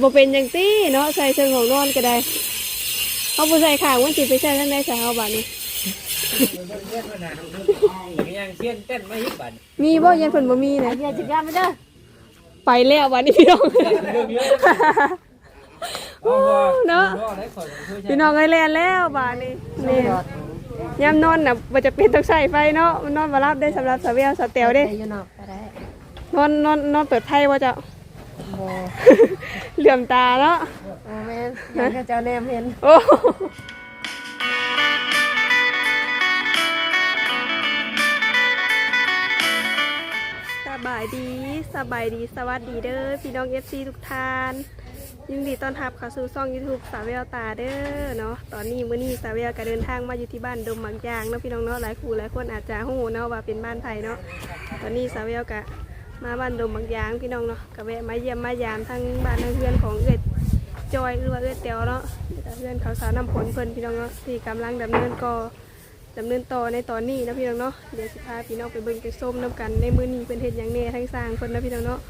บ่เป็นจังตี้เนาะใส่เชิงของนอนก็ได้เขาบ่ใส่ขางมันสิไปใส่ทางใดใส่เฮาบัดนี้ ยังเชียนเต้นไม่ยิบบันมีบ่เยันเพิ่นบ่มีนะเดี๋ยวจะกลับมาเด้อไปแล้วบัดนี้พี่น้อง เนาะ พี่น้องเอ้ยแล่นแล้วบัดนี้นี่ยามนอนน่ะบ่จะเป็นต้องใช้ไฟเนาะมันนอนบ่หลับได้สำหรับสาวแววสาวแต๋วเด้ อยู่นอกก็ได้นอนนอนนอนเปิดไพ่ว่าจะ บ่เหลื่อมตาเนาะโอ้แม่นยังก็เจ้าแนมเห็นโอ้สบายดีสบายดีสวัสดีเด้อพี่น้องเอฟซีทุกท่าน ยินดีต้อนรับเข้าสู่ช่อง YouTube สาวแววตาเด้อเนาะตอนนี้มื้อนี้สาวแววก็เดินทางมาอยู่ที่บ้านดมบางยางเนาะพี่น้องเนาะหลายคู่หลายคนอาจจะฮู้เนาะว่าเป็นบ้านไทยเนาะตอนนี้สาวแววก็ มาบ้านดมบางยางพี่น้องเนาะก็แวะมาเยี่ยมมายามทั้งบ้านทั้งเพื่อนของเอื้อจอยหรือว่าเอื้อเตียวเนาะเพื่อนเขาสาวน้ำผลเพิ่นพี่น้องเนาะที่กำลังดำเนินก่อดำเนินต่อในตอนนี้นะพี่น้องเนาะเดี๋ยวสิพาพี่น้องไปเบิ่งไปส้มน้ำกันในมื้อนี้เพิ่นเฮ็ดยังแน่ทั้งสร้างเพิ่นนะพี่น้องเนาะ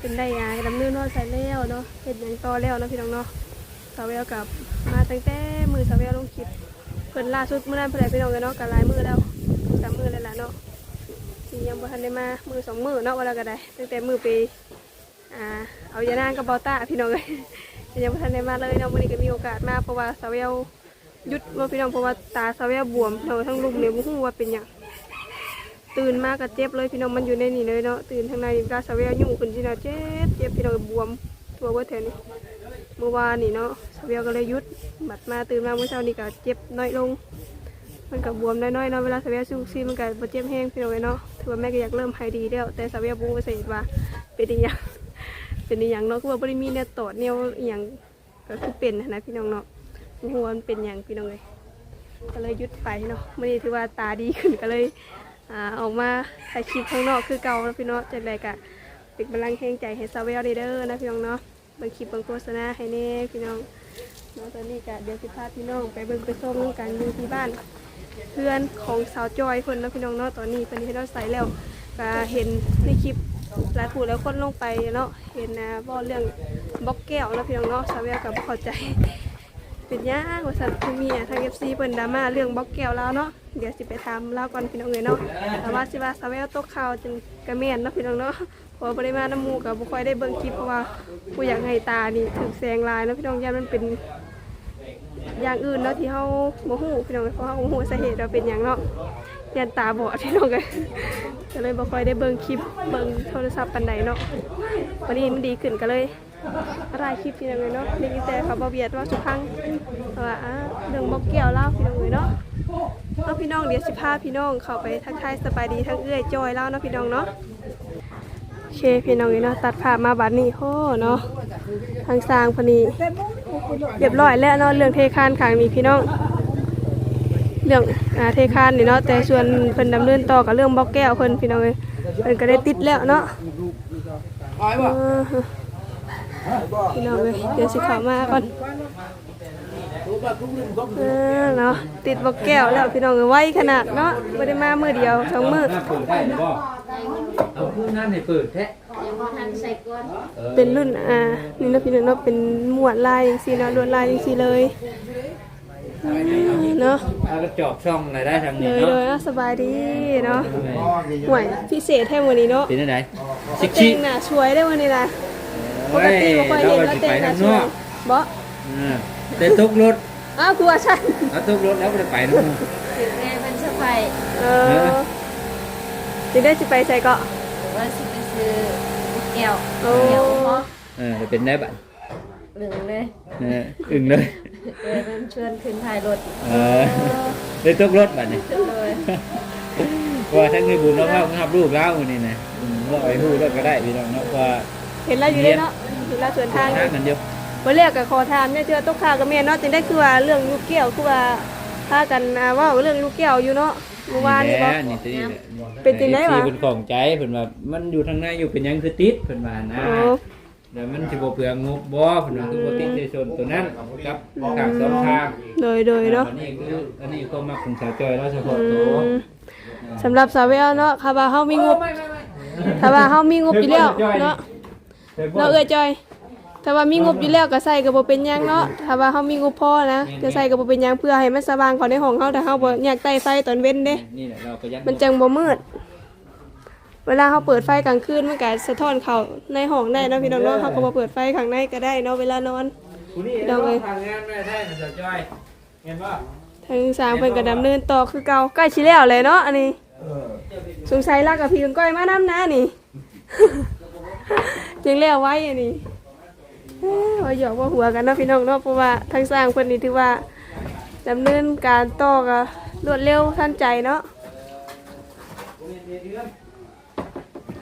เป็นได้อาดำเนินว่าใส่แล้วเนาะเฮ็ดยังต่อแล้วนะพี่น้องเนาะสาวแววกับมาตั้งแต่มือสาวแววลงคลิปเพิ่นล่าสุดมื้อนั้นเพิ่นได้พี่น้องกันเนาะกันหลายมือแล้วสามมือแล้วล่ะเนาะ ที่ยังบ่ทันได้มามือสองมือเนาะว่าแล้วก็ได้ตั้งแต่มือไปอ่าเอายานางกับบาต้าพี่น้องเอ้ยยังบ่ทันได้มาเลยเนาะมื้อนี้ก็มีโอกาสมาเพราะว่าสาวแววหยุดว่าพี่น้องเพราะว่าตาสาวแววบวมเนาทั้งลุมเนี่ยบ่ฮู้ว่าเป็นหยังตื่นมากก็เจ็บเลยพี่น้องมันอยู่ในนี่เลยเนาะตื่นทางในกาสาวแววยุ่งขึ้นที่เนาเจ็บเจ็บพี่น้องบวมทั่วเบิดแถวนี้เมื่อวานนี่เนาะสเวียก็เลยหยุดบัดมาตื่นมาเมื่อเช้านี่ก็เจ็บน้อยลง มันก็บบวมน้อยๆเนาะเวลาสเวียซูซีมันก็บ่เจ็บแห้งพี่น้องเนาะถือว่าแม่ก็อยากเริ่มหายดีแล้วแต่สเวียบุ้งเกษตรว่าเป็นอีหยังเป็นอีหยังเนาะคือว่าบ่ได้มีแนวตอดแนวอีหยังก็คือเป็นนะพี่น้องเนาะบ่ฮู้ว่ามันเป็นหยังพี่น้องเอ้ยก็เลยหยุดไปเนาะมื้อนี้ถือว่าตาดีขึ้นก็เลยอ่าออกมาถ่ายคลิปข้างนอกคือเก่าแล้วพี่น้องจังไดก็เป็นกำลังแรงใจให้สเวียเด้อนะพี่น้องเนาะเบิ่งคลิปเบิ่งโฆษณาให้แน่พี่น้องเนาะตอนนี้ก็เดี๋ยวสิพาพี่น้องไปเบิ่งไปส้มกันอยู่ที่บ้าน เพื่อนของสาวจอยเพิ่นเนาะพี่น้องเนาะตอนนี้เพิ่นเฮ็ดเราใส่แล้วก็เห็นในคลิปหลายผู้แล้วคนลงไปเนาะเห็นนะบ่เรื่องบล็อกแก้วแล้วพี่น้องเนาะสาวแววก็บ่เข้าใจ เป็นหยังว่าซั่นคือมีอะทาง FC เพิ่นดราม่าเรื่องบล็อกแก้วแล้วเนาะเดี๋ยวสิไปถามเล่าก่อนพี่น้องเอ้ยเนาะแต่ว่าสิว่าสาวแววตกข่าวจึงกระแม่นเนาะพี่น้องเนาะพอบ่ได้มาน้ำมู่ก็บ่ค่อยได้เบิ่งคลิปเพราะว่าผู้อยากให้ตานี่ถูกแสงลายเนาะพี่น้องย่านมันเป็น อย่างอื่นเนาะที่เฮาบ่ฮู้พี่น้องเพราะเฮาบ่ฮู้สาเหตุว่าเป็นหยังเนาะยันตาบอดพี่น้องกันก็เลยบ่ค่อยได้เบิ่งคลิปเบิ่งโทรศัพท์ปานใดเนาะวันนี้มันดีขึ้นก็เลยถ่ายคลิปพี่น้องเลยเนาะได้ยินแต่เขาบ่เบียดว่าสุพังว่าอ่าเรื่องบ่เกี่ยวเล่าพี่น้องเลยเนาะเอาพี่น้องเดี๋ยวสิพาพี่น้องเข้าไปทักทายสบายดีทั้งเอื้อยจอยเล่าเนาะพี่น้องเนาะ เคพี่น้องเลยเนาะตัดภามาบัดนี้โหเนาะทางสร้างพนีเรียบร้อยแล้วเนาะเรื่องเทคานขางนี้พี่น้องเรื่องอ่าเทคานนี่เนาะแต่ส่วนเพิ่นดำเนินต่อกับเรื่องบล็อกแก้วเพิ่นพี่น้องเอ้ยเพิ่นก็ได้ติดแล้วเนาะพี่น้องเอ้ยเดี๋ยวสิเข้ามาก่อนเออเนาะติดบล็อกแก้วแล้วพี่น้องเอ้ยไวขนาดเนาะบ่ได้มามื้อเดียวสองมื้อ พื่อาคือหน้าให้เปิดแท้ยังบ่ทันใส่ก่อนเป็นรุ่นอ่านี่เนาะพี่น้องเนาะเป็นหมวดลายจังซี่เนาะลวดลายจังซี่เลยเนาะเอากระจอกช่องไหนได้ทางเลนี้ยเนาะเลยอะสบายดีเนาะห่วยพิเศษแท้วันนี้เนาะเป็นจังไดชิแต่ชิงน้าช่วยได้วันนี้นะปกติบ่ค่อยเห็นแล้วแต่งน้าช่วยบ่อ่าแต่ทุกรถอ้าวกลัวฉันเอาทุกรถแล้วบ่ได้ไปนำถึงแม่เพิ่นสะไปเออ สิได้สิไปใส่เกาะ ว่าสิไปซื้อแก้วโอ้แก้วเพราะเออจะเป็นได้บัดหนึ่งเลยเอออึ้งเลยเออเพิ่นชวนขึ้นท้ายรถเออได้ทุกรถบัดนี้เลยว่าทั้งคือบุญแล้วก็รับรูปแล้วมื้อนี้นะอืมว่าไปฮู้แล้วก็ได้พี่น้องเนาะว่าเห็นแล้วอยู่ได้เนาะเห็นแล้วสวนทางทางกันอยู่บ่เรียกกับขอทานแม่เชื่อตกข่าวกับแม่เนาะจึงได้คือว่าเรื่องลูกแก้วคือว่าพากันอ่าเว่าเรื่องลูกแก้วอยู่เนาะ เมื่อวานนี่บ่แหละนี่ตัวนี้แหละเป็นจังไดวะ เป็นของใจเพิ่นว่ามันอยู่ทางในอยู่เป็นหยังคือติดเพิ่นว่านะ โอ้ แล้วมันสิบ่เปลืองงบบ่เพิ่นว่าคือบ่ติดในส่วนตัวนั้นกับทางสองทางโดยโดยเนาะอันนี้คืออันนี้ก็มาของสาวจอยแล้วเฉพาะอืตัวมสำหรับสาวเวลเนาะค่ะว่าเฮามีงบถ้าว่าเฮามีงบอยู่แล้วเนาะเนาะเนาะเอ้ยจอย ถ้าว่ามีงบอยู่แล้วก็ใส่ก็บ่เป็นหยังเนาะถ้าว่าเฮามีงบพอนะจะใส่ก็บ่เป็นหยังเพื่อให้มันสว่างเข้าในห้องเฮาถ้าเฮาบ่อยากใต้ไฟตอนเว้นเด้นี่แหละเราประหยัดมันจังบ่มืด เวลาเฮาเปิดไฟกลางคืนมันก็สะท้อนเข้าในห้องได้เนาะพี่น้องเนาะเฮาก็บ่เปิดไฟข้างในก็ได้เนาะเวลานอนผู้นี่เดี๋ยวเลยทางงานไม่ได้นะเจ้าจ้อยเห็นป่ะทางสร้างเพิ่นก็ดำเนินต่อคือเก่าใกล้สิแล้วเลยเนาะอันนี้สงสัยรักกับพี่กับก้อยมานํนะนี่ จึงแล้วไว้อันนี้เอ้อ ว่าหยอกว่าหัวกันเนาะพี่น้องเนาะเพราะว่าทางสร้างเพิ่นนี่ถือว่าดำเนินการต่อก็รวดเร็วทันใจเนาะ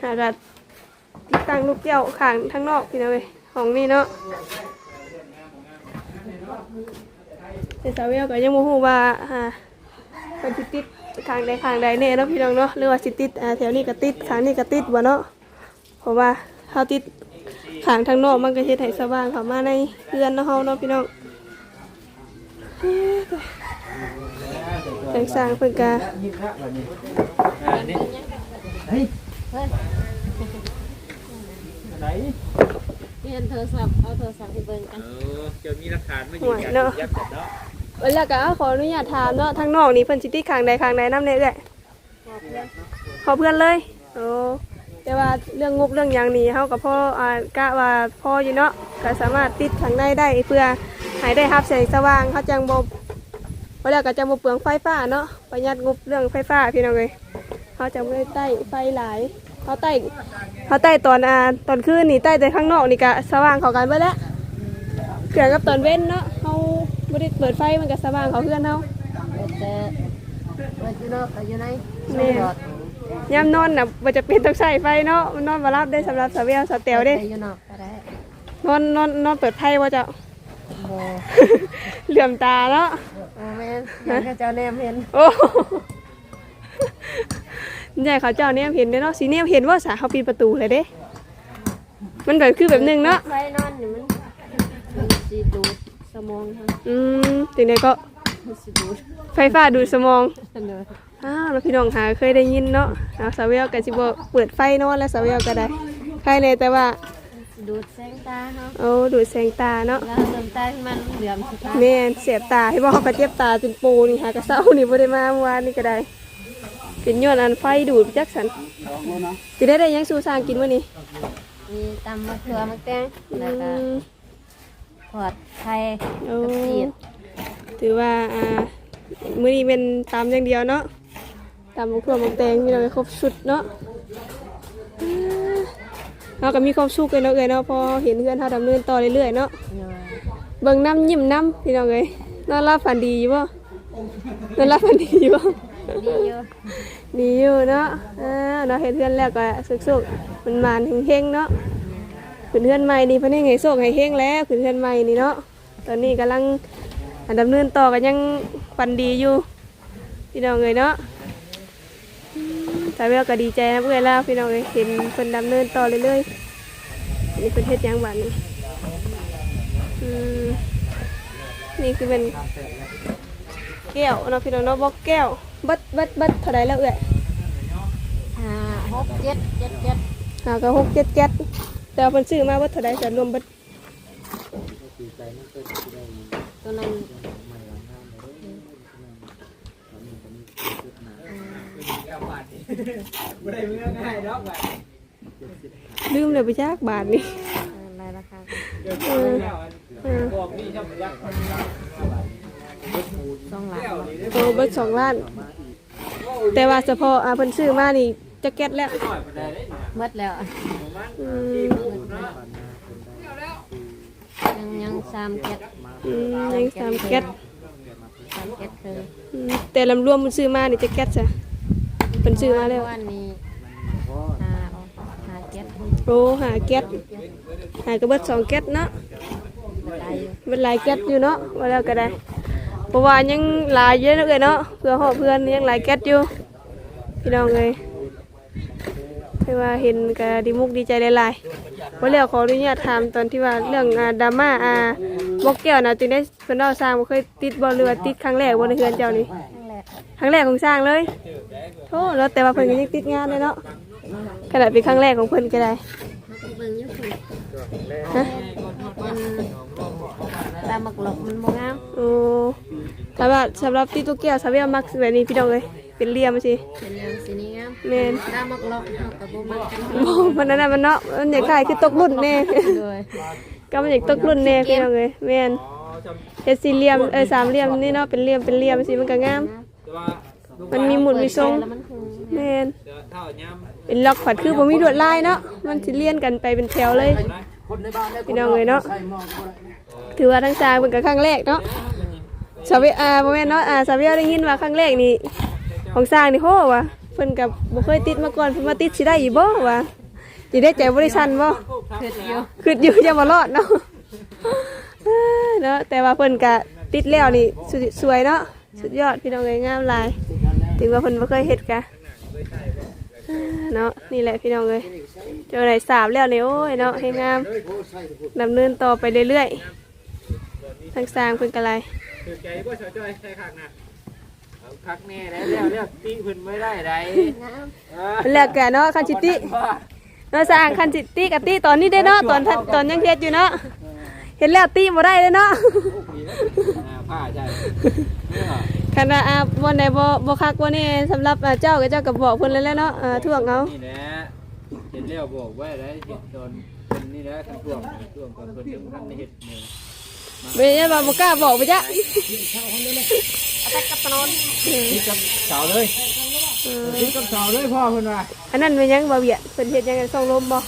หากัติดตั้งลูกแก้วข้างทางนอกพี่น้องเอ้ยของนี่เนาะแต่สาวเวลก็ยังบ่ฮู้ว่าอ่าเพิ่นสิติดขางใดขางใดแน่เนาะพี่น้องเนาะหรือว่าสิติดอ่าแถวนี้ก็ติดขางนี้ก็ติดบ่เนาะเพราะว่าเฮาติด ขางทางนอกมันก็เฮ็ดให้สว่างเข้ามาในเรือนเนาะเฮาเนาะพี่น้องจังสร้างเพิ่นก็ยิบละเฮ้ยไหนเรียนโทรศัพท์เอาโทรศัพท์ไปเบิ่งกันเออเจะมีหลักฐานมายืนยันยัดกันเนาะแล้วก็ขออนุญาตถามเนาะทางนอกนี่เพิ่นสิติดข้างใดข้างใดนำแน่เอ้อยขอเพื่อนเลยโอ้ แต่ว่าเรื่องงบเรื่องหยังนี่เฮากับพ่ออ่ากะว่าพ่ออยู่เนาะก็สามารถติดทางในได้เพื่อให้ได้รับแสงสว่างเขาจังบ่บ่แล้วก็จังบ่เปลืองไฟฟ้าเนาะประหยัดงบเรื่องไฟฟ้าพี่น้องเอ้ยเขาจังบ่ได้ใต้ไฟหลายเขาใต้เขาใต้ตอนอ่าตอนคืนนี่ใต้แต่ข้างนอกนี่ก็สว่างเข้ากันเบิดแล้วเกี่ยวกับตอนเว้นเนาะเฮาบ่ได้เปิดไฟมันก็สว่างเข้าเพื่อนเฮาเปิดแต่เปิดอยู่นอกกับอยู่ในแม่หลอด ยามนอนน่ะบ่จะเป็นต้องใช้ไฟเนาะมันนอนบ่หลับได้สำหรับสาวเวลสาวแต๋วเด้ ไปอยู่นอกก็ได้นอนนอนนอนเปิดไพ่ว่าจะโบเหลื่อมตาเนาะ โอแม่นยังก็เจ้าแนมเห็นโอ้ใหญ่เขาเจ้าเนี่ยเห็นเด้อเนาะสีเนี่ยเห็นว่าสาเขาปีนประตูเลยเด้ มันแบบคือแบบหนึงเนาะ ไฟนอนนี่มันมันสิดูดสมองทั้งอืมถึงไหนก็มันสิดูด ไฟฟ้าดูดสมองเลยอ้าวแล้วพี่น้องหาเคยได้ยินเนาะเอาสาวเวลกับสิบเปิดไฟนอนแล้วสาวเวลก็ได้ใครเลยแต่ว่าสิดูดแสงตาเฮาเอาดูดแสงตาเนาะแล้วเริ่มตาขึ้นมาเหลือมสุดท้ายแม่นเสียบตาให้บอกเขาเจ็บตาจนปูนี่หากระเซ้านี่บ่ได้มาเมื่อวานนี่ก็ได้เป็นย้อนอันไฟดูดจักสันจะได้ได้หยังสู่สร้างกินมื้อนี้มีตำมะเขือมะแตงอืแล้วก็มขอดไข่โอ้กับจีด ถือว่าอ่ามื้อนี้เป็นตามอย่างเดียวเนาะตามมะเขือมะแตงมีเราไปครบชุดเนาะอ่าเราก็มีความสุขเลยเนาะเอ้ยเนาะพอเห็นเพื่อนเฮาดำเนินต่อเรื่อยๆเนาะเนาะเบิ่งน้ำยิ้มน้ำพี่น้องเอ้ยนอนรับฝันดีอยู่บ่นอนรับฝันดีอยู่บ่ดีอยู่ดีอยู่เนาะอ่าเนาะเฮ็ดเพื่อนแล้วก็สุกๆมันมานเฮงๆเนาะขึ้นเพื่อนใหม่นี่เพิ่นให้ไงโชคให้เฮงแล้วขึ้นเพื่อนใหม่นี่เนาะตอนนี้กำลัง ดำเนินต่อกันยังฟันดีอยู่ พี่น้องเอ้ยเนาะสายเวลก็ดีใจนะเพื่อนล้วพี่น้องเอ้ยเห็นเพิ่นดำเนินต่อเรื่อยๆนี่เป็นเฮ็ดหยังบัดนี้อืมนี่คือเป็นแก้วเนาะพี่น้องเนาะบอกแก้ว บัดบัดบัดเท่าไรแล้วเอ้ยห้าหกเจ็ดเจ็ดเจ็ดหาก็หกเจ็ดเจ็ดแต่ว่าเพิ่นซื้อมาบัดเท่าไรจะรวมบัด ตัวนั้นไม่ได้เมื่อง่ายดอกไปลืมเลยไปจากบาทนี่อะไรราคาเดี๋ยวจะเอาแล้วอันพวกนี้ชอบยักษ์สองหลักโอ้เบิดสองล้าน แต่ว่าเฉพาะอ่าเพิ่นซื้อมานี่จะเก็ตแล้วหน่อยไปได้เลยนะหมดแล้วอืม ยังยังสามเจ็ดอืมยังสามเก็ตสามเจ็ดคืออืมแต่ลำรวมมันซื้อมานี่จะเก็ตจ้ะเพิ่นซื้อมาแล้ววันนี้ห้าห้าเจ็ดโอ้หาเก็ตหาก็เบิดสองเก็ตเนาะได้อยู่เบิดหลายเก็ตอยู่เนาะว่าแล้วก็ได้เพราะว่ายังหลายเยอะเลยเนาะเพื่อฮอดเพื่อนยังหลายเก็ตอยู่พี่น้องเอ้ย ที่ว่าเห็นก็ดีมุกดีใจหลายๆว่าแล้วขออนุญาตถามตอนที่ว่าเรื่องอ่าดราม่าอ่าบอกแก้วนะจึงได้เพิ่นเล่าสร้างบ่เคยติดบ่เรือว่าติดครั้งแรกบ่ในเฮือนเจ้านี่ครั้งแรกครั้งแรกของสร้างเลยโธ่แล้วแต่ว่าเพิ่นก็ยังติดงานเลยเนาะขนาดเป็นครั้งแรกของเพิ่นก็ได้เบิ่งอยุ่งฮะเำมักหลอกมันบ่งามโอ้แต่ว่าสำหรับที่ตัวแก้วสาวเวียมักแบบนี้พี่น้องเลยเป็นเหลี่ยมสิเป็นอย่างสีนี้งาม แม่นดำมักหลอกเฮาก็บ่มักกันโอ้มันนั่นน่ะมันเนาะมันอยากขายคือตกรุ่นแน่เลยก็มันอยากตกรุ่นแน่พี่น้องเลยแม่นเฮ็ดสี่เหลี่ยมเออสามเหลี่ยมนี่เนาะเป็นเหลี่ยมเป็นเหลี่ยมสิมันก็งามแต่ว่าลูกมันมีหมุดมีทรงแล้วมันคือแม่นเดี๋ยวเท่าย้ำเป็นล็อกผัดคือบ่มีลวดลายเนาะมันสิเลี่ยนกันไปเป็นแถวเลยพี่น้องเลยเนาะถือว่าทั้งสามเป็นกับครั้งแรกเนาะสาวเวียอ่าบ่แม่นเนาะอ่าสาวเวียได้ยินว่าครั้งแรกนี่ของสร้างนี่โหว่ะเพิ่นกับบ่เคยติดมาก่อนเพิ่นมาติดสิได้อีบ่วะสิได้ใจบ่ได้ชันบ่เผ็ดอยู่คืออยู่จะมารอดเนาะเนาะแต่ว่าเพิ่นก็ติดแล้วนี่สุดสวยเนาะสุดยอดพี่น้องเอ้ยงามหลายถึงว่าเพิ่นบ่เคยเฮ็ดกะเนาะนี่แหละพี่น้องเอ้ยเจอไหนสามแล้วเนี่ยโอ้ยเนาะให้งามดำเนินต่อไปเรื่อยๆทางสร้างเพิ่นก็ไรถือใจบ่เฉยจ้อยใช่คักนะเอา คักแน่แล้วแล้วแล้วตีเพิ่นไม่ได้ไดงามเออแล้วก็เนาะคันจิติเนาะสร้างคันจิติกับติตอนนี้ได้เนาะตอนทันตอนยังเฮ็ดอยู่เนาะเห็นแล้วติบ่ได้เลยเนาะอ่าผ้าใช่เนี่ยคณะอาวันไหนบ่บ่คักวันนี้สำหรับอ่าเจ้าก็เจ้าก็บอกเพิ่นแล้วแหละเนาะอ่าท่วงเอา นี่แหละเห็นแล้วบอกไว้แล้วเห็นตอนเป็นนี่แหละคันท่วงท่วงก่อนเพิ่นยังทันได้เฮ็ดนี่เป็นยังบ่บ่กล้าบอกไปจ้ะ นี่กับเสาเลยนี่กับเสาเลยพ่อเพิ่นว่าอันนั้นเป็นยังบ่เบียดเพิ่นเฮ็ดยังไงส่องลมบ่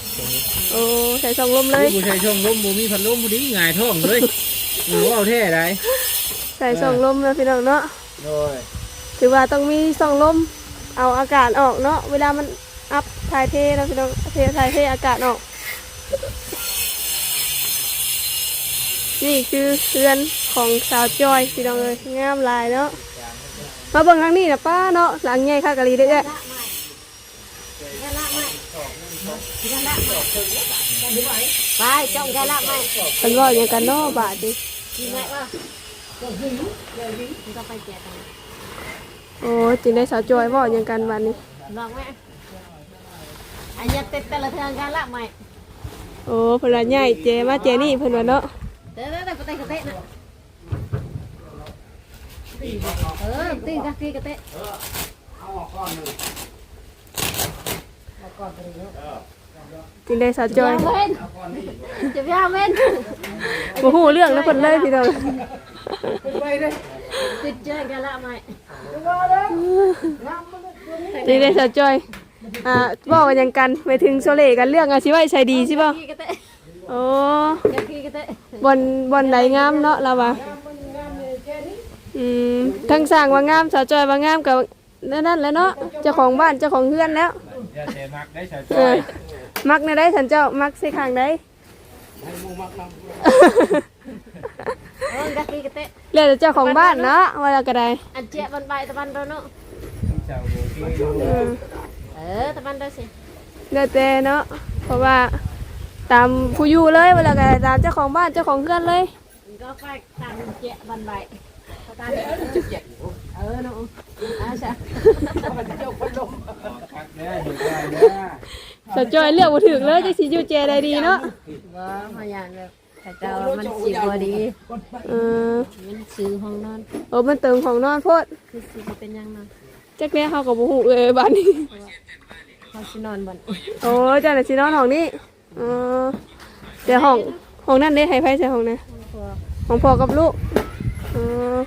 โอ้ใส่ส่องลมเลย ผู้ชายช่องลมบ่มีพัดลมบ่ดีหงายท้องเลยโอ้เอาแท้ได้ใส่ส่องลมแล้วพี่น้องเนาะ โดยถือว่าต้องมีส่องลม เอาอากาศออกเนาะ เวลามันอัพถ่ายเทเนาะพี่น้องเทถ่ายเทอากาศออก นี่คือเรือนของสาวจอยพี่น้องเอ้ยงามหลายเนาะมาเบิ่งทางนี้นะป้าเนาะหลังใหญ่คักกะลีเด้อไปจ้องแกละไหมเพิ่นเว่าอย่างกันเนาะบาดดิกินไหมวะมันก็ไปแจกกันโอ้จึงได้สาวจอยเว่าอย่างกันบัดนี้ลองไหมอันนี้เต็ดแต่ละเทืองกันละไหมโอ้เพิ่นว่าใหญ่เจมาเจนี่เพิ่นว่าเนาะ เด้อเด้อเด้อกระเตะกระเตะนะเออตีกะตีกระเตะจึงได้สาวจอยเว้นจะไปเอาเว้นบ่ฮู้เรื่องแล้วเพิ่นเลยพี่น้องติดเจอกันละไหมจึงได้สาวจอยอ่าเว้ากันหยังกันไปถึงโซเลกันเรื่องอาชีพไว้ใช้ดีใช่ ป่ะตีกระเตะโอ้กะตีกระเตะบอนบอนไหนงามเนาะเราว่าอืมทั้งสร้างว่างามสาวจอยว่างามกับนั่นนั่นแหล้วเนาะเจ้าของบ้านเจ้าของเฮือนแล้วอย่าเตมักได้ชาวเออมักในได้สันเจ้ามักใส่ข้างได้เออกะตีกระเตะเรียกแต่เจ้าของบ้านเนาะว่าแล้วก็ได้อันเจี๊ยบันใบตะบันเราเนาะชาวโบกี้เออเออตะบันเราสิเรียกแต่เนาะเพราะว่า ตามผู้อยู่เลยว่าแล้วก็ตามเจ้าของบ้านเจ้าของเฮือนเลยก็ไปตามเจี๊ยบันใบตามเออเนาะอาใช่คักเด้ออยู่ได้เด้อสาวจอยเลือกบ่ถึกเลยจังสิอยู่เจได้ดีเนาะว่าพยานแบบแต่เจ้ามันสีบดีเออมันซื้อห้องนอนโอ้มันเติมของนอนโพดคือสีเป็นยังนอนจักแม่เฮาก็บ่ฮู้เอ้ยบ้านนี้เขาสินอนบนโอ้เจ้าน่ะสินอนห้องนี้ อ๋อแต่ห้องห้องนั้นได้ให้ไผใส่ห้องนะพวกของพ่อกับลูกอ๋อ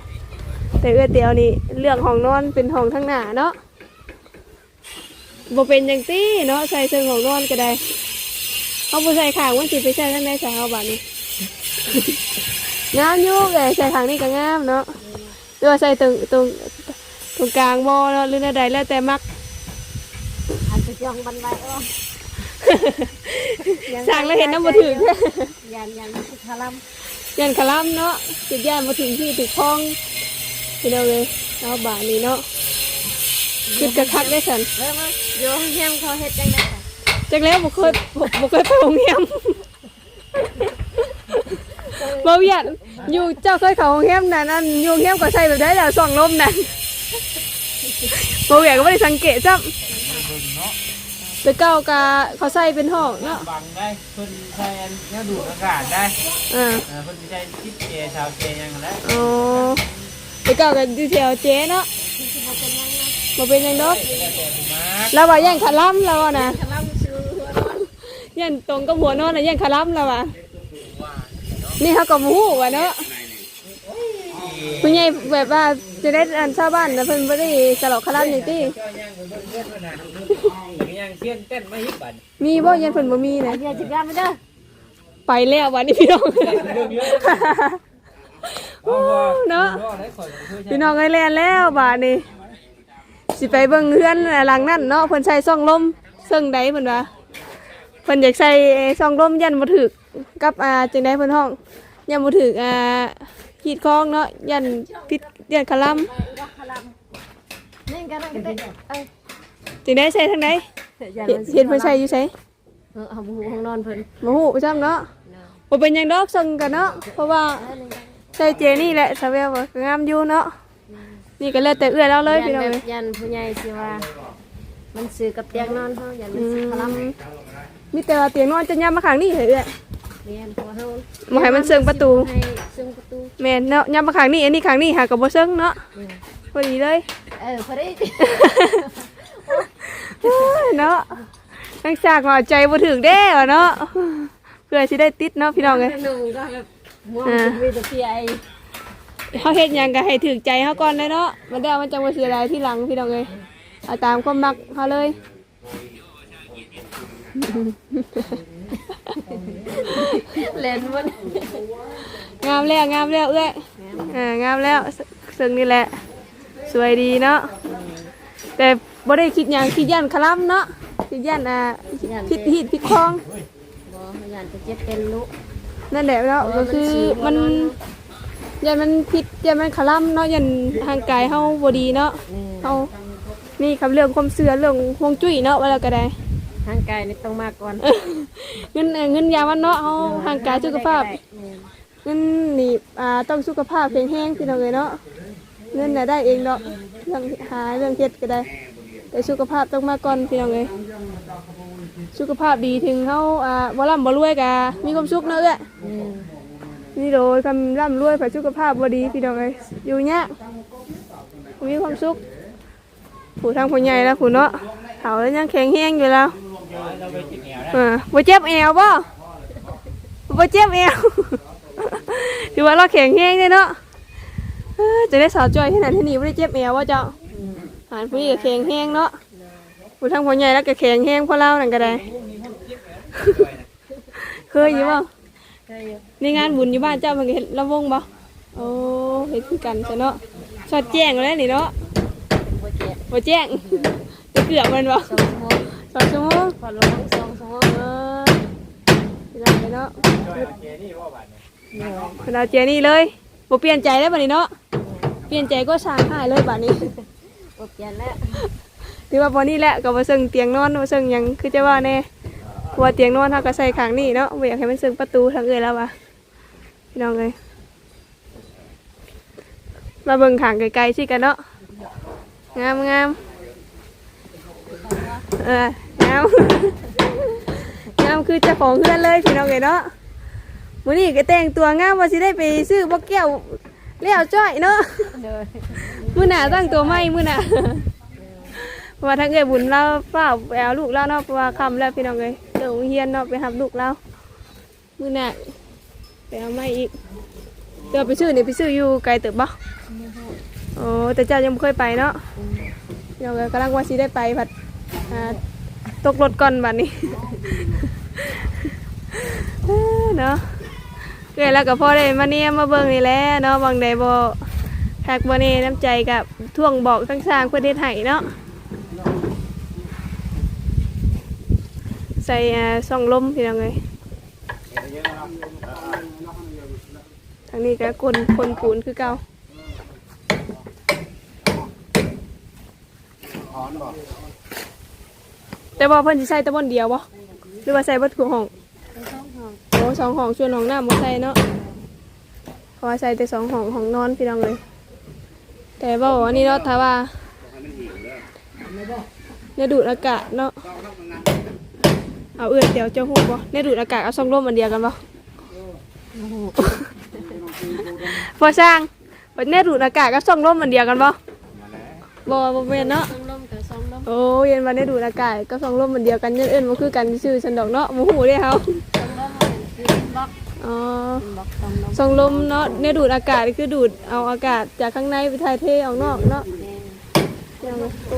แต่เอื้อเตียวนี่เลือกห้องนอนเป็นห้องทั้งหน้าเนาะบ่เป็นอย่างตี้เนาะใส่เสื้อของนอนก็ได้เขาบ่ใส่ข้างมันสิไปใส่ทั้งในใส่เฮาบัดนี้ งามอยู่เลยใส่ข้างนี้ก็งามเนาะหรือว่าใส่ตรงตรงตรงกลางบ่เนาะหรือในใดแล้วแต่มักอันจะจองบันไดเออ สั่งแล้วเห็นน้ำบ่ถึงยันยันสุขลัมยันขะลํเนาะจุดย่านบ่ถึงที่ถึงคลองพี่น้องเลยเอาบาทนี้เนาะคือกระคักได้สันเริ่มมาโยงเฮียมเขาเฮ็ดจังได๋จักแล้วบ่เคยบ่บ่เคยไปโรงเรียนบ่เวียนอยู่เจ้าเคยเข้าโรงเรียนนั่นนั่นอยู่โรงเรียนก็ใช้แบบได้แล้วส่องลมนั่นบ่เวียนก็บ่ได้สังเกตซ้ำ ไปเก้ากะเขาใส่เป็นห้องเนาะบังได้เพิ่นใช้อันเนี้ยดูดอากาศได้อ่าเออเพิ่นสิใช้ทิศเจชาวเจยังไงอ๋อไปเก้ากันอยู่แถวเจ๊เนาะมาเป็นหยังดอกแต่ผมมาเราว่าย่างขาล้ำเราอะนะกำลังซื้อหัวนอนย่างตรงกับหัวนอนนะย่างขาล้ำเราอะนี่เขาก็บหูวะเนาะคุณยายแบบว่าจะได้อันชาวบ้านนะเพิ่นบ่ได้กระหลอกขาล้ำอย่างที่ เจ้าย่างเพิ่นเพิ่นขนาดยังเสี้ยนเต้นไม่ฮิตบัดมีบ่ยันเพิ่นบ่มีนะเดี๋ยวจะกลับไปเด้อไปแล้ววันนี้พี่น้องเรื่องเยอะเนาะพี่น้องไอ้แลนแล้วบาดนี้สิไปเบิ่งเฮือนหลังนั่นเนาะเพิ่นใส่ซ่องลมเซิงใดเพิ่นว่าเพิ่นอยากใส่ซ่องลมยันบ่ถึกกับอ่าจังได๋เพิ่นห้องยันบ่ถึกอ่าขีดคองเนาะยันพิษยันคลำนี่กันนั่งกันเด้เอ้ย จังได๋ใส่ทางใดอย่าเห็นเห็นเพิ่นใส่อยู่ไสเออเอาหูห้องนอนเพิ่นบ่ฮู้ประจำเนาะบ่เป็นหยังดอกเซิงกันเนาะเพราะว่าใส่เจนี่แหละสะแววว่างามอยู่เนาะนี่ก็แล้วแต่เอื้อแล้วเลยพี่น้องยันเอ้แบยยันผู้ใหญ่สิว่า มันซื้อกับเตียงนอนเฮายันมันสิคลำมีแต่ว่าเตียงนอนจะย้ำมาข้างนี้เหรอเอ้ยเรียนพอเฮาบ่ให้มันเชิงประตูให้เชิงประตูแม่นเนาะย้ำมาข้างนี้อันนี้ข้างนี้หากับบ่เชิงเนาะพอดีเลย เออพอดี เนาะทั้งฉากว่าใจบ่ถึกเด้วะเนาะเพื่อสิได้ติดเนาะพี่น้องเอ้ยหนูก็แบบม่วงอ่ามีแต่พี่ไอเฮาเฮ็ดหยังก็ให้ถึกใจเฮาก่อนเลยเนาะมันได้มันจังบ่เสียดายที่หลังพี่น้องเอ้ยเอาตามความมักเฮาเลยเล่นมันงามแล้วงามแล้วเอ้ยอ่างามแล้วซึ่งนี่แหละ สวยดีเนาะ แต่บ่ได้คิดหยังคิดยันคลำเนาะคิดยันอ่าผิดหิดผิดคลอง บ่ยันจะเจ็บเป็นลูกนั่นแหละแล้วก็คือมันยันมันผิดยันมันขลัเนาะยันทางกายเฮาบ่ดีเนาะเฮานี่คำเรื่องความเสื่อเรื่องฮวงจุ้ยเนาะว่าแล้วก็ได้ทางกายนี่ต้องมาก่อน เงินเอ่อเงินยาวันเนาะเฮาทางกายสุขภาพเงินนี่อ่าต้องสุขภาพแข็งแรงพี่น้องเอ้ยเนาะเงินน่ะได้เองเนาะ เรื่องหาเรื่องเฮ็ดก็ได้ แต่สุขภาพต้องมาก่อนพี่น้องเอ้ยสุขภาพดีถึงเฮาอ่าบ่ร่ำบ่รวยก็มีความสุขเนาะเอ้ยอืมนี่โดยคำร่ำรวยผ่าสุขภาพบดีพี่น้องเอ้ยอยู่เนี้ยมีความสุขผู้ทางผู้ใหญ่แล้วผู้เนาะเขาแล้วยังแข็งแรงอยู่แล้วเราไปจิตเหนียวนะเอบ่เจ็บแอวบ่บ่เจ็บแอวถือว่าเราแข็งแรงเลยเนาะ จะได้สาวจอยที่ไหนที่นี่บ่ได้เจ็บแอวว่าเจ้าหานผู้นี้ก็แข็งแรงเนาะผู้ทางผู้ใหญ่แล้วก็แข็งแรงเพราะเรานั่นก็ได้ เคยอยู่บ่เคยอยู่ในงานบุญอยู่บ้านเจ้ามันก็เห็นลำวงบ่โอ้เห็นคือกันซะเนาะชอดแจ้งแล้วนี่เนาะบ่เจ็บบ่แจ้งจะเกือบมันบ่สองชั่วโมงสองชั่วโมงพอลงสองชั่วโมงเออพี่น้องเนาะเจนี่ว่าบัดเนี่ยเวลาเจนี่เลย บ่เปลี่ยนใจแล้วบัดนี้เนาะ เปลี่ยนใจก็สร้างหายเลยบัดนี้ บ่เปลี่ยนแล้วถือว่าบ่นี้แหละก็บ่ซึ่งเตียงนอนบ่ซึ่งหยังคือจะว่าแน่เพราะว่าเตียงนอนเฮาก็ใส่ข้างนี้เนาะบ่อยากให้มันซึ่งประตูทางเอ้ยแล้วว่ะพี่น้องเอ้ยมาเบิ่งข้างไกลๆสิกันเนาะ งามงามเอองาม งามคือเจ้าของเฮือนเลยพี่น้องเอ้ยเนาะ มื้อนี้ก็แต่งตัวงามว่าสิได้ไปซื้อบ่แก้วแล้วจ้อยเนาะเลยมื้อหน้าตั้งตัวใหม่มื้อหน้าเพราะว่าทั้งเอ้ยบุญเราเฝ้าไปเอาลูกเราเนาะเพราะว่าค่ำแล้วพี่น้องเอ้ยเดี๋ยวโรงเรียนเนาะไปรับลูกเรามื้อหน้าไปเอาใหม่อีกเดี๋ยวไปซื้อนี่ไปซื้ออยู่ไกลเติบบ่โอ้แต่เจ้ายังบ่เคยไปเนาะเดี๋ยวกำลังว่าสิได้ไปผัดอ่าตกรถก่อนบัดนี้เอ้อเนาะ เอ้ยแล้วก็พ่อได้มาเนี่ยมาเบิ่งนี่แหละเนาะบางใดบ่ฮักบ่นี่น้ำใจกับท่วงบอกทั้งสร้างเพื่อเฮ็ดให้เนาะใส่อ่าส่องลมพี่น้องเลยทางนี้ก็คนคนปูนคือเก่าแต่ว่าเพิ่นสิใส่ต่บนเดียวบ่หรือว่าใส่เบ่ทุกห้องห้อง สองห้องส่วนห้องน้ำบ่ใส่เนาะเพราะว่าใส่แต่สองห้องห้องนอนพี่น้องเลย แต่บ่อันนี้เนาะถ้าว่าเนี่ยดูดอากาศเนาะต้องทำงานเอาเอื้อนเดี๋ยวเจ้าหูบ่ในดูดอากาศเอาซองร่มอันเดียวกันบ่พอสร้างวันนี้ดูดอากาศกับซองร่มอันเดียวกันบ่บ่บ่แม่นเนาะซองลมกับซองลมโอ้เย็นวันนี้ดูดอากาศกับซองร่มอันเดียวกันยันเอิ้นบ่คือกันชื่อฉันดอกเนาะบ่ฮู้เด้เฮาซองลมมันคื อบล็อกอ๋อเป็นบล็อกซองลมซองลมเนาะเนี่ยดูดอากาศคือดูดเอาอากาศจากข้างในไปถ่ายเทออกนอกเนาะแม่ยังไงโอ้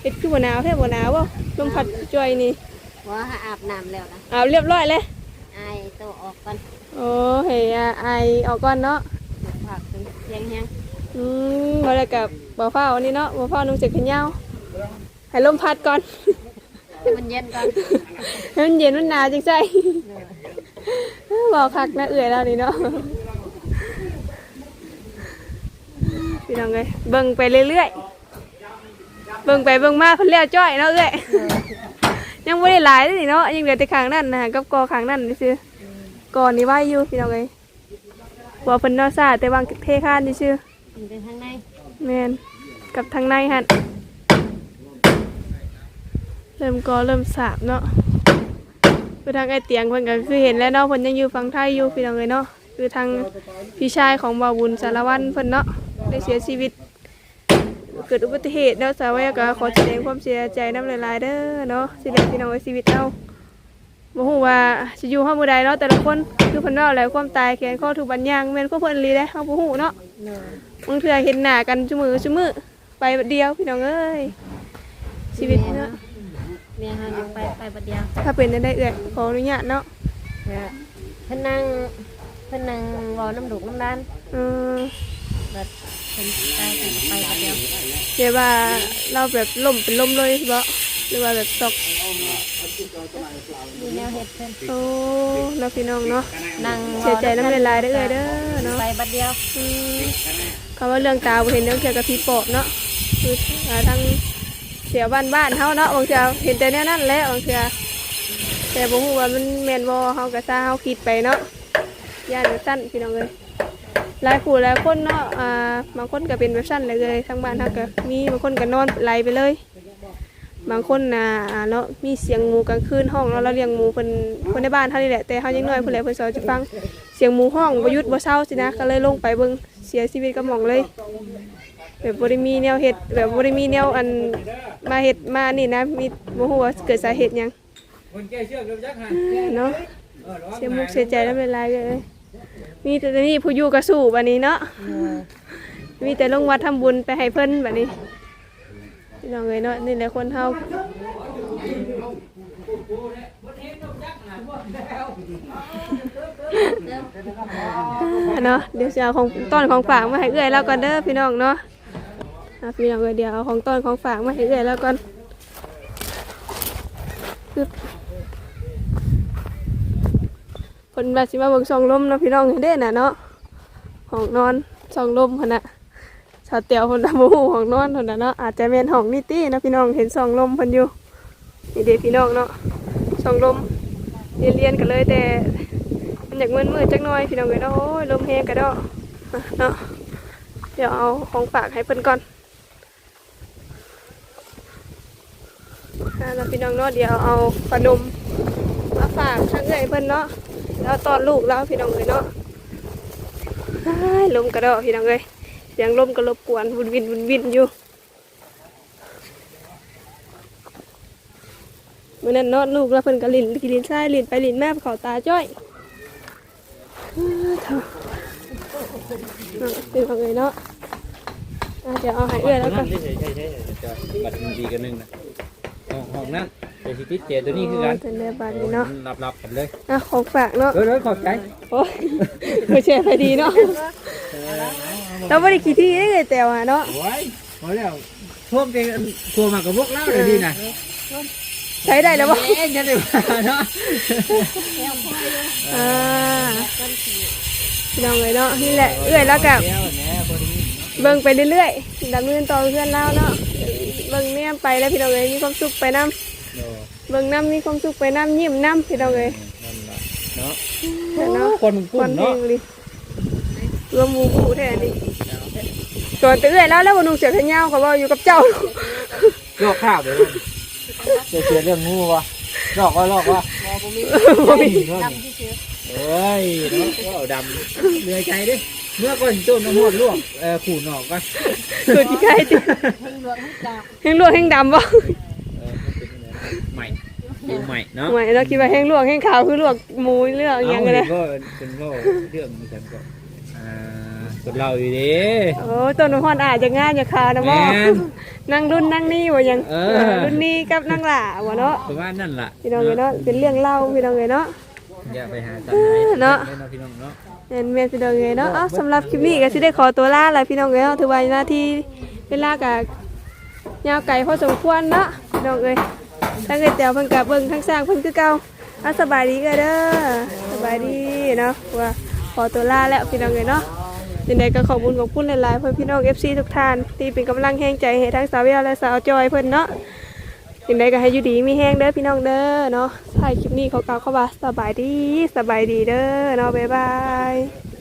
เฮ็ดคือบ่หนาวแท้บ่หนาวบ่ลมพัดจ่อยนี่ว่าหาอาบน้ำแล้วนะเอาเรียบร้อยเลยไอตัวออกกันโอ้เฮ้ยอะไอออกก่อนเนาะผักเป็นเสียงแห้งอืมบ่ได้กับบ่ฟ้าวันนี้เนาะบ่ฟ้านุ่งเสื้อแขนยาวให้ลมพัดก่อน ให้มันเย็นก่อนให้มันเย็นมันหนาวจังใจบอกคักนะเอื่อยแล้วนี่เนาะพี่น้องเอ้ยเบิ่งไปเรื่อยๆเบิ่งไปเบิ่งมาเพิ่นแล้วจ้อยเนาะเอ้ยยังบ่ได้หลายเลยนี่เนาะยังเหลือแต่ข้างนั้นนะกับกอข้างนั้นซื่อๆกอนี่ไว้อยู่พี่น้องเอ้ยบ่เพิ่นเนาะซ่าแต่วางเทคานซื่อมันเป็นทางในๆแม่นกับทางในหั่น เริ่มกอเริ่มสาบเนาะคือทางไอเตียงเพิ่นก็คือเห็นแล้วเนาะเพิ่นยังอยู่ฝั่งไทยอยู่พี่น้องเลยเนาะคือทางพี่ชายของบ่าวบุญสารวัตรเพิ่นเนาะได้เสียชีวิต เกิดอุบัติเหตุเนาะสาวแก็ขอแสดงความเสียใจนำหลายๆเด้อเนาะสิได้พี่น้องไว้ชีวิตเอาบ่ฮู้ว่าสิอยู่เฮามื้อใดเนาะแต่ละคนคือเพิ่นเว้าแล้วความตายแขนข้อถูกบันยางแม่นพวกเพิ่นอีหลีเด้เฮาบ่ฮู้เนาะบางเทื่อเห็นหน้ากันซุมื้อซุมื้อไปเดียวพี่น้องเอ้ยชีวิตเนาะ มียเขายังไปไปบัดเดียวถ้าเป็นได้เอื้อยขออนุญาตเนาะเพิ่นนั่งเพิ่นนั่งรอน้ำดุกน้ำด้านเออแบบเพิ่นตายเพิ่นก็ไปบัดเดียวเดี๋ยวว่าเราแบบล่มเป็นล่มเลยใช่ปะหรือว่าแบบตกมีแนวเห็ดเพิ่นโอ้เราพี่น้องเนาะนั่งรอเสียใจน้ำลายๆเด้อเอ้ยเด้อเนาะไปบัดเดียวอืมคำว่าเรื่องตาบ่เห็นเรื่องเกี่ยวกับผีปอบเนาะคืออ่าทั้ง เสียบ้านบ้านเฮาเนาะบางเทีเห็นแต่แนวนั้นแหละบางเทีแต่บ่ฮู้ว่ามันแม่นบ่เฮาก็ซาเฮาคิดไปเนาะย่านแบบสั้นพี่น้องเอ้ยหลายคู่หลายคนเนาะอ่าบางคนก็เป็นแบบสั้นเลยเลยทางบ้านเฮาก็มีบางคนก็นอนไหลไปเลย บางคนนะอ่าเนาะมีเสียงหมูกลางคืนห้องเนาะเราเลี้ยงหมูเพิ่นคนในบ้านเท่านี้แหละแต่เฮายังน้อยเพิ่นแหละเพิ่นสอนจะฟังเสียงหมูห้องบ่หยุดบ่เศร้าสินะก็เลยลงไปเบิ่งเสียชีวิตกับหม่องเลย แบบบ่ได้มีแนวเฮ็ดแบบบ่ได้มีแนวอันมาเฮ็ดมานี่นะมีบ่ฮู้ว่าเกิดสาเหตุหยังคนแก้เชือกเร็วจักหันเนาะเสียมุกเสียใจแล้วเป็นไรเลยมีแต่นี่ผู้อยู่กับสู่บัดนี้เนาะมีแต่ลงวัดทำบุญไปให้เพิ่นบัดนี้พี่น้องเอ้ยเนาะนี่แหละคนเฮาเนาะเดี๋ยวจะเอาของต้นของฝากมาให้เอื้อยแล้วก่อนเด้อพี่น้องเนาะ อะพี่น้องเอยเดี๋ยวเอาของต้นของฝากมาให้เอื้อยแล้วก่อนปึ๊บคนแบบสิมาเบิ่งซองลมเนาะพี่น้องเห็นเด้น่ะเนาะห้องนอนซองลมพนน่ะชาวเตียวคนดำหูห้องนอนพนน่ะเนาะอาจจะเป็นห้องนิตี้นะพี่น้องเห็นซองลมเพิ่นอยู่นี่เด้พี่น้องเนาะซองลมเรียนเรียนๆกันเลยแต่มันอยากมืดมืดๆจักหน่อยพี่น้องเอ้ยเนาะโอ้ยลมแห้งกระดอกอะเนาะเดี๋ยวเอาของฝากให้เพิ่นก่อน อ่าแล้วพี่น้องเนาะเดี๋ยวเอาขนมมาฝากทั้งเอ้ยเพิ่นเนาะแล้วตอนลูกแล้วพี่น้องเอ้ยเนาะลมกระดอพี่น้องเอ้ยเสียงลมก็รบกวนวุ่นวินวุ่นวินอยู่เมื่อนั้นเนาะลูกแล้วเพิ่นก็ลินกินลินทรายลินไปลินแม่เขาตาจ้อยเป็นของเลยเนาะอะเดี๋ยวเอาหายเอื้อยแล้วกันบัตรดีกันนึงนะ ห้องห้องนั้นแต่สิติดเจตัวนี้คือกันเป็นเรือบานนี้เนาะรับรับกันเลยอะของฝากเนาะเออเลยขอบใจโอ้ยไม่ใช่ไปดีเนาะเราไม่ได้คิดที่ได้เลยแต่ว่าเนาะ โอ้ยพอแล้วท่วมเต็มท่วมมากับพวกเราเลยดีนะใช้ได้แล้วบ่เอ๊ะจะได้มาเนาะอ่าพี่น้องเลยเนาะนี่แหละเอื้อยแล้วกับ เดี๋ยวเนี่ยคนนี้เบิ่งไปเรื่อยๆดำเนินต่อเพื่อนเล่าเนาะ เบิ่งเนี่ยไปแล้วพี่น้องเลยมีความสุขไปน้ำโอ้เบิ่งน้ำมีความสุขไปน้ำยิ้มน้ำพี่น้องเลยนั่นล่ะเนาะเนาะคนมันกุ้คมนเอเนาะงเลยรวมหมูกูแท้นี่ส่วนเตื้อยแล้วแล้วบนนุ่งเสียขยาวเขาบอกอยู่กับเจ้าเจลอกข้าวเดี๋ยวจะเสียเรื่องงูวะลอกว่าลอกว่าบ่มีดำที่เชื้อเอ้ยเนาะเอาดำเหนื่อยใจดิ เมื่อก่อนต้นน้ำมันลวกเอ่อขู่นอกก่อนสุดที่ใกล้จิให้เหลืองให้ดแห้งลวกแห้งดำบ่เออมันเป็นยังไงใหม่ดูใหม่เนาะหวยเราคิดว่าแห้งลวกแห้งขาวคือลวกหมูเรื่องอหย่างกันเลยก็เป็นก็เรื่องมีกันก็อ่าคนเราอยู่ดีโอ้ต้นน้ำพรอาจจะง่ายจะขาวนะบ่แม่น นั่งรุ่นนั่งนี่ว่าหยังเออ เออรุ่นนี้กับนั่งหล่าว่าเนาะประมาณนั่นล่ะพี่น้องเอ้ยเนาะเป็นเรื่องเล่าพี่น้องเอ้ยเนาะ อย่าไปหาตัดไหนเนาะ เนาะพี่น้องเนาะ เห็นแม่พี่น้องเอ้ยเนาะเอ้าสำหรับคลิปนี้ก็สิได้ขอตัวลาแล้วพี่น้องเอ้ยเนาะถือว่าหน้าที่เวลาก็ยาวไกลพอสมควรเนาะพี่น้องเอ้ยทั้งเอ้ยแต้วเพิ่นก็เบิ่งทั้งสร้างเพิ่นคือเก่าอะสบายดีก็เด้อสบายดีเนาะว่าขอตัวลาแล้วพี่น้องเอ้ยเนาะยังไงก็ขอบคุณขอบคุณหลายๆเพื่อนพี่น้อง FC ทุกท่านที่เป็นกำลังแห้งใจให้ทั้งสาวเวียและสาวจอยเพื่อนเนาะ ยังไงก็ให้อยู่ดีมีแห้งเด้อพี่น้องเด้อเนาะถ่ายคลิปนี้เขากล่าวเข้าว่าสบายดีสบายดีเด้อเนาะบ๊ายบาย